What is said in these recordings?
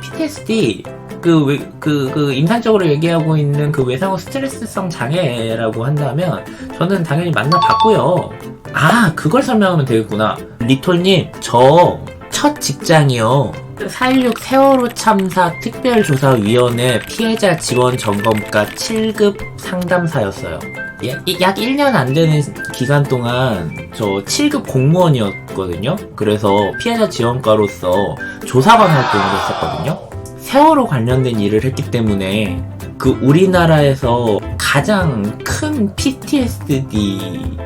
PTSD 그, 외- 그, 그 임산적으로 얘기하고 있는 그 외상후 스트레스성 장애라고 한다면 저는 당연히 만나 봤고요. 아, 그걸 설명하면 되겠구나. 리톨님, 저 첫 직장이요. 4.16 세월호 참사 특별조사위원회 피해자 지원 점검과 7급 상담사였어요. 예, 이- 약 1년 안 되는 기간 동안 저 7급 공무원이었거든요. 그래서 피해자 지원과로서 조사관 활동을 했었거든요. 세월호 관련된 일을 했기 때문에 그 우리나라에서 가장 큰 PTSD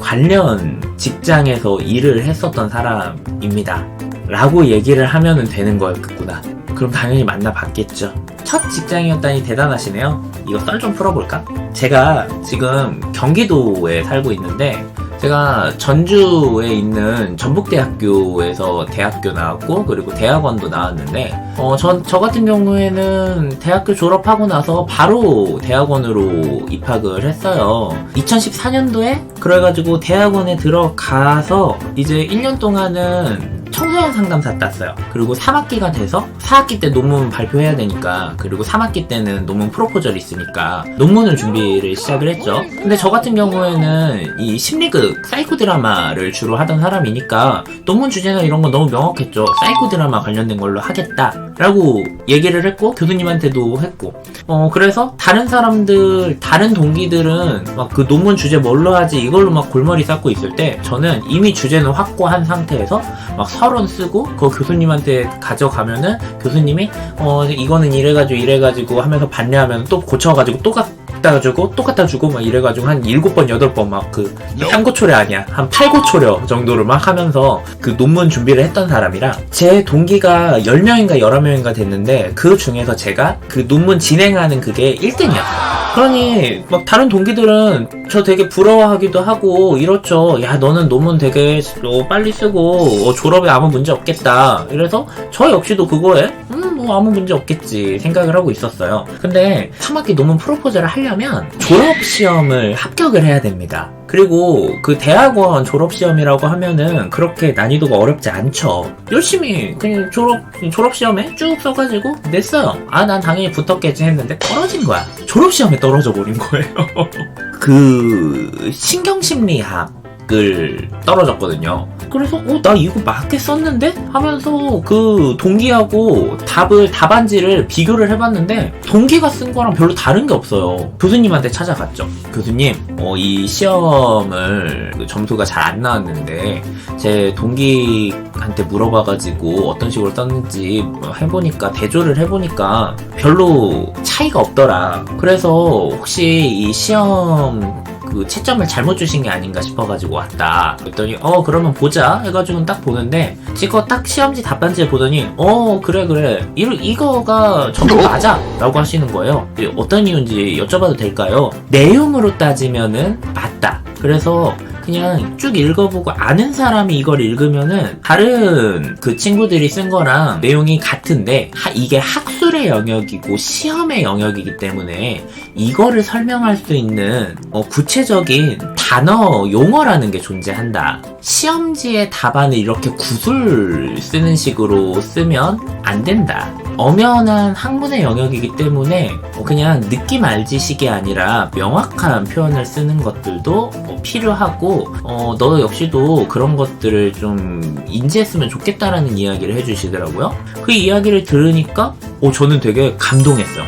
관련 직장에서 일을 했었던 사람입니다. 라고 얘기를 하면은 되는 거였구나. 그럼 당연히 만나봤겠죠. 첫 직장이었다니 대단하시네요. 이거 썰 좀 풀어볼까? 제가 지금 경기도에 살고 있는데 제가 전주에 있는 전북대학교에서 대학교 나왔고 그리고 대학원도 나왔는데 어, 전, 저 같은 경우에는 대학교 졸업하고 나서 바로 대학원으로 입학을 했어요. 2014년도에 그래가지고 대학원에 들어가서 이제 1년 동안은 청소년 상담사 땄어요. 그리고 3학기가 돼서 4학기 때 논문 발표해야 되니까 그리고 3학기 때는 논문 프로포절이 있으니까 논문을 준비를 시작을 했죠. 근데 저 같은 경우에는 이 심리극 사이코 드라마를 주로 하던 사람이니까 논문 주제나 이런 건 너무 명확했죠. 사이코 드라마 관련된 걸로 하겠다라고 얘기를 했고 교수님한테도 했고 어 그래서 다른 사람들 다른 동기들은 막 그 논문 주제 뭘로 하지 이걸로 막 골머리 쌓고 있을 때 저는 이미 주제는 확고한 상태에서 막 서론 쓰고 그 교수님한테 가져가면은 교수님이 어 이거는 이래가지고 이래가지고 하면서 반려하면 또 고쳐가지고 또 갖다 주고 또 갖다 주고 막 이래가지고 한 일곱 번 여덟 번막그 삼고초려 아니야 한 팔고초려 정도를 막 하면서 그 논문 준비를 했던 사람이라 제 동기가 10명인가 11명인가 됐는데 그 중에서 제가 그 논문 진행하는 그게 1등이었어요 그러니 막 다른 동기들은 저 되게 부러워하기도 하고 이렇죠. 야 너는 논문 되게 어, 빨리 쓰고 어, 졸업에 아무 문제 없겠다. 이래서 저 역시도 그거에 음 뭐 아무 문제 없겠지 생각을 하고 있었어요. 근데 3학기 논문 프로포즈를 하려면 졸업 시험을 합격을 해야 됩니다. 그리고 그 대학원 졸업 시험이라고 하면은 그렇게 난이도가 어렵지 않죠. 열심히 그냥 졸업 졸업 시험에 쭉 써가지고 냈어요. 아 난 당연히 붙었겠지 했는데 떨어진 거야. 졸업 시험에 떨어져 버린 거예요. 그 신경심리학 을 떨어졌거든요. 그래서 어 나 이거 맞게 썼는데 하면서 그 동기하고 답을 답안지를 비교를 해봤는데 동기가 쓴 거랑 별로 다른 게 없어요. 교수님한테 찾아갔죠. 교수님, 어, 이 시험을 그 점수가 잘 안 나왔는데 제 동기한테 물어봐가지고 어떤 식으로 떴는지 해보니까 대조를 해보니까 별로 차이가 없더라. 그래서 혹시 이 시험 그 채점을 잘못 주신 게 아닌가 싶어가지고 왔다. 그랬더니 어 그러면 보자 해가지고 딱 보는데 지금 딱 시험지 답안지를 보더니 어 그래 그래 이, 이거가 전부 맞아 라고 하시는 거예요. 어떤 이유인지 여쭤봐도 될까요? 내용으로 따지면은 맞다. 그래서 그냥 쭉 읽어보고 아는 사람이 이걸 읽으면은 다른 그 친구들이 쓴 거랑 내용이 같은데 하- 이게 학술의 영역이고 시험의 영역이기 때문에 이거를 설명할 수 있는 어, 구체적인 단어 용어라는 게 존재한다. 시험지의 답안을 이렇게 구술 쓰는 식으로 쓰면 안 된다. 엄연한 학문의 영역이기 때문에 어, 그냥 느낌 알지식이 아니라 명확한 표현을 쓰는 것들도 어, 필요하고 어, 너 역시도 그런 것들을 좀 인지했으면 좋겠다라는 이야기를 해주시더라고요. 그 이야기를 들으니까 어, 저는 되게 감동했어요.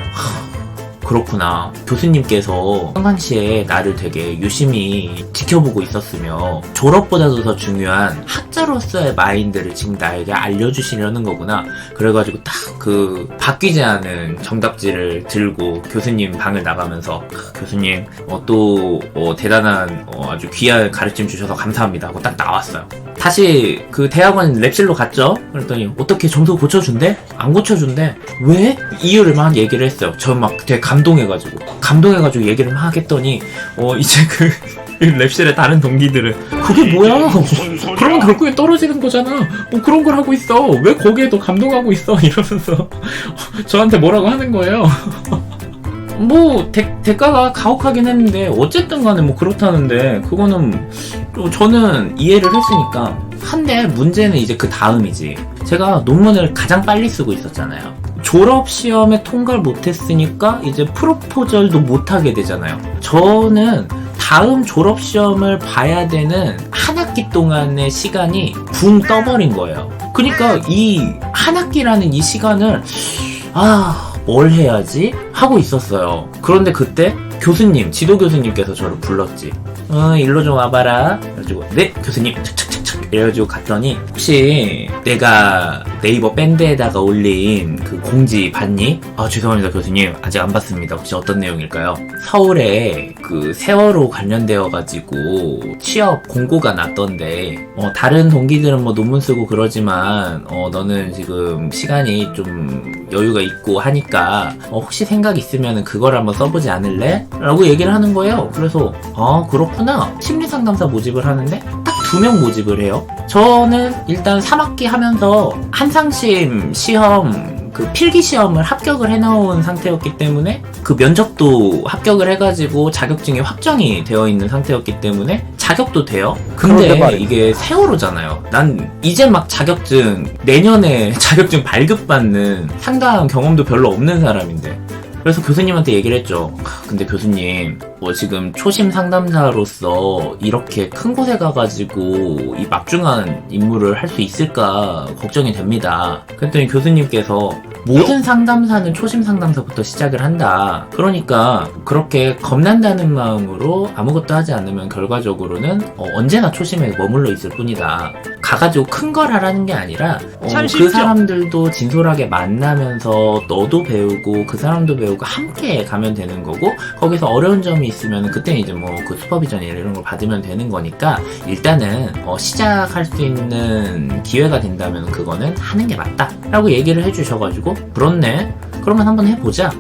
그렇구나. 교수님께서 평상시에 나를 되게 유심히 지켜보고 있었으며 졸업보다도 더 중요한 학자로서의 마인드를 지금 나에게 알려주시려는 거구나. 그래가지고 딱 그 바뀌지 않은 정답지를 들고 교수님 방을 나가면서 교수님 어, 또 어, 대단한 어, 아주 귀한 가르침 주셔서 감사합니다 하고 딱 나왔어요. 다시 그 대학원 랩실로 갔죠. 그랬더니 어떻게 점수 고쳐준대? 안 고쳐준대. 왜? 이유를 막 얘기를 했어요. 저 막 되게 감 동해가지고 감동해가지고 얘기를 막 했더니 어 이제 그 랩실의 다른 동기들은 그게 뭐야? 그러면 결국엔 떨어지는 거잖아. 뭐 그런 걸 하고 있어. 왜 거기에 더 감동하고 있어? 이러면서 저한테 뭐라고 하는 거예요. 뭐 대, 대가가 가혹하긴 했는데 어쨌든 간에 뭐 그렇다는데 그거는 또 저는 이해를 했으니까 한데 문제는 이제 그 다음이지. 제가 논문을 가장 빨리 쓰고 있었잖아요. 졸업 시험에 통과를 못했으니까 이제 프로포절도 못하게 되잖아요. 저는 다음 졸업 시험을 봐야 되는 한 학기 동안의 시간이 붕 떠버린 거예요. 그러니까 이 한 학기라는 이 시간을 아, 뭘 해야지? 하고 있었어요. 그런데 그때 교수님, 지도 교수님께서 저를 불렀지. 어, 일로 좀 와봐라. 그래가지고, 네, 교수님, 착착 이래가지고 갔더니, 혹시 내가 네이버 밴드에다가 올린 그 공지 봤니? 아, 죄송합니다, 교수님. 아직 안 봤습니다. 혹시 어떤 내용일까요? 서울에 그 세월호 관련되어 가지고 취업 공고가 났던데, 어, 다른 동기들은 뭐 논문 쓰고 그러지만, 어, 너는 지금 시간이 좀 여유가 있고 하니까, 어, 혹시 생각 있으면 그걸 한번 써보지 않을래? 라고 얘기를 하는 거예요. 그래서, 아, 그렇구나. 심리상담사 모집을 하는데, 딱 두 명 모집을 해요. 저는 일단 3학기 하면서 한상심 시험 그 필기 시험을 합격을 해놓은 상태였기 때문에 그 면접도 합격을 해가지고 자격증이 확정이 되어 있는 상태였기 때문에 자격도 돼요. 근데. 이게 세월호잖아요. 난 이제 막 자격증 내년에 자격증 발급받는 상당한 경험도 별로 없는 사람인데 그래서 교수님한테 얘기를 했죠. 하, 근데 교수님, 뭐 지금 초심 상담사로서 이렇게 큰 곳에 가가지고 이 막중한 임무를 할 수 있을까 걱정이 됩니다. 그랬더니 교수님께서 모든 상담사는 초심 상담사부터 시작을 한다. 그러니까 그렇게 겁난다는 마음으로 아무것도 하지 않으면 결과적으로는 어, 언제나 초심에 머물러 있을 뿐이다. 가가지고 큰 걸 하라는 게 아니라 어, 참 그 쉽죠. 사람들도 진솔하게 만나면서 너도 배우고 그 사람도 배우고 함께 가면 되는 거고 거기서 어려운 점이 있으면 그때 이제 뭐 그 슈퍼비전이나 이런 걸 받으면 되는 거니까 일단은 어, 시작할 수 있는 기회가 된다면 그거는 하는 게 맞다라고 얘기를 해주셔가지고 그렇네. 그러면 한번 해보자.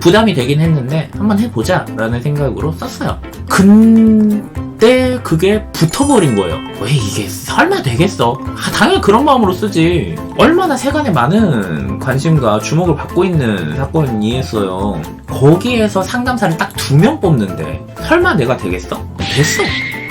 부담이 되긴 했는데 한번 해보자 라는 생각으로 썼어요. 근 데 그게 붙어버린 거예요. 왜 이게 설마 되겠어? 아, 당연히 그런 마음으로 쓰지. 얼마나 세간에 많은 관심과 주목을 받고 있는 사건이었어요. 거기에서 상담사를 딱 두 명 뽑는데 설마 내가 되겠어? 됐어.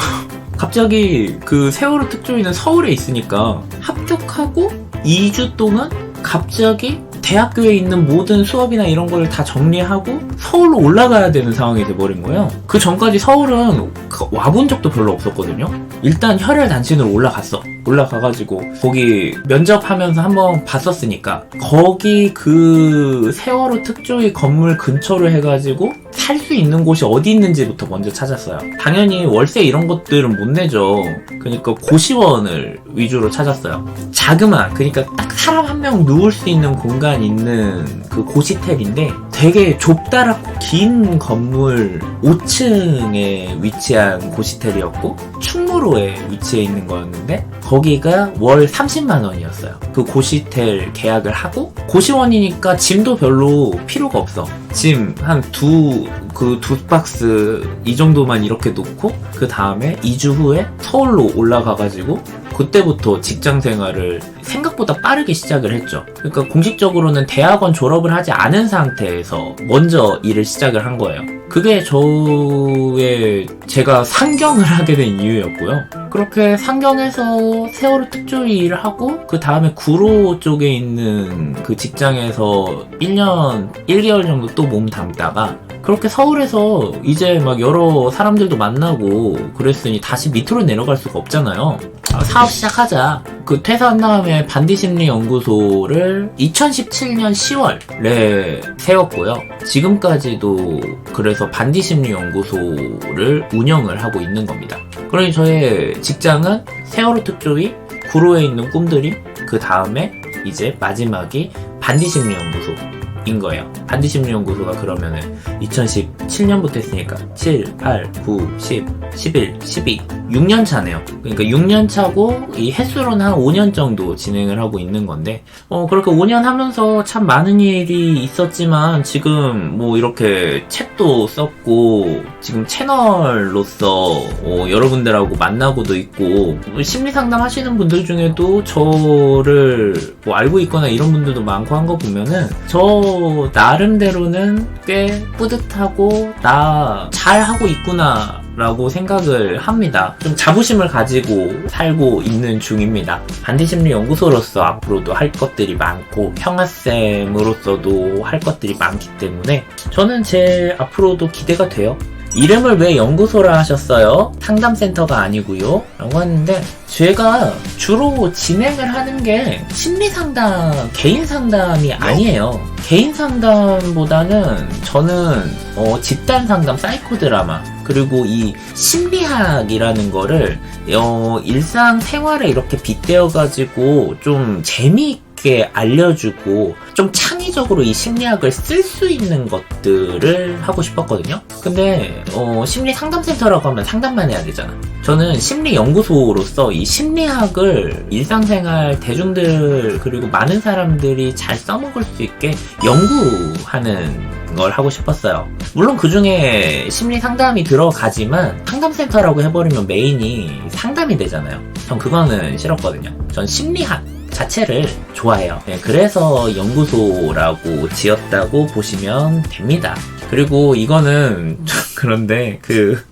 갑자기 그 세월호 특조위는 서울에 있으니까 합격하고 2주 동안 갑자기 대학교에 있는 모든 수업이나 이런 걸 다 정리하고 서울로 올라가야 되는 상황이 돼버린 거예요. 그 전까지 서울은 그 와본 적도 별로 없었거든요. 일단 혈혈 단신으로 올라갔어. 올라가가지고 거기 면접하면서 한번 봤었으니까 거기 그 세월호 특조위 건물 근처로 해가지고 살 수 있는 곳이 어디 있는지부터 먼저 찾았어요. 당연히 월세 이런 것들은 못 내죠. 그러니까 고시원을 위주로 찾았어요. 자그마, 그러니까 딱 사람 한 명 누울 수 있는 공간 있는 그 고시텔인데 되게 좁다랗고 긴 건물 5층에 위치한 고시텔이었고 충 무로에 위치해 있는 거였는데 거기가 월 30만 원이었어요. 그 고시텔 계약을 하고 고시원이니까 짐도 별로 필요가 없어. 짐 한 두 그두 박스 이 정도만 이렇게 놓고 그 다음에 2주 후에 서울로 올라가가지고 그때부터 직장 생활을 생각보다 빠르게 시작을 했죠. 그러니까 공식적으로는 대학원 졸업을 하지 않은 상태에서 먼저 일을 시작을 한 거예요. 그게 저의 제가 상경을 하게 된 이유였고요. 그렇게 상경해서 세월호 특조위 일을 하고 그 다음에 구로 쪽에 있는 그 직장에서 1년 1개월 정도 또 몸 담다가 그렇게 서울에서 이제 막 여러 사람들도 만나고 그랬으니 다시 밑으로 내려갈 수가 없잖아요. 아, 사업 시작하자. 그 퇴사한 다음에 반디심리연구소를 2017년 10월에 세웠고요. 지금까지도 그래서 반디심리연구소를 운영을 하고 있는 겁니다. 그러니 저의 직장은 세월호 특조위, 구로에 있는 꿈들이 그 다음에 이제 마지막이 반디심리연구소. 인 거예요. 반디심리연구소가 그러면은 2017년부터 했으니까 7, 8, 9, 10, 11, 12, 6년 차네요. 그러니까 6년 차고 이 횟수로는 한 5년 정도 진행을 하고 있는 건데 어 그렇게 5년 하면서 참 많은 일이 있었지만 지금 뭐 이렇게 책도 썼고 지금 채널로서 어, 여러분들하고 만나고도 있고 심리 상담 하시는 분들 중에도 저를 뭐 알고 있거나 이런 분들도 많고 한 거 보면은 저 나름대로는 꽤 뿌듯 하고 나 잘하고 있구나 라고 생각을 합니다. 좀 자부심을 가지고 살고 있는 중입니다. 반디심리연구소로서 앞으로도 할 것들이 많고 형아쌤으로서도 할 것들이 많기 때문에 저는 제 앞으로도 기대가 돼요. 이름을 왜 연구소라 하셨어요? 상담센터가 아니고요. 라고 하는데 제가 주로 진행을 하는 게 심리 상담, 개인 상담이 아니에요. 개인 상담보다는 저는 어, 집단 상담, 사이코 드라마 그리고 이 심리학이라는 거를 어, 일상 생활에 이렇게 빗대어 가지고 좀 재미있게 알려주고 좀 창의적으로 이 심리학을 쓸 수 있는 것들을 하고 싶었거든요. 근데 어, 심리 상담센터라고 하면 상담만 해야 되잖아. 저는 심리 연구소로서 이 심리학을 일상생활 대중들 그리고 많은 사람들이 잘 써먹을 수 있게 연구하는 걸 하고 싶었어요. 물론 그 중에 심리 상담이 들어가지만 상담센터라고 해버리면 메인이 상담이 되잖아요. 전 그거는 싫었거든요. 전 심리학 자체를 좋아해요. 네, 그래서 연구소라고 지었다고 보시면 됩니다. 그리고 이거는 좀 그런데 그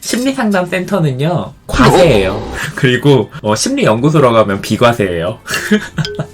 심리상담 센터는요 과세예요. 그리고 어, 심리연구소라고 하면 비과세예요.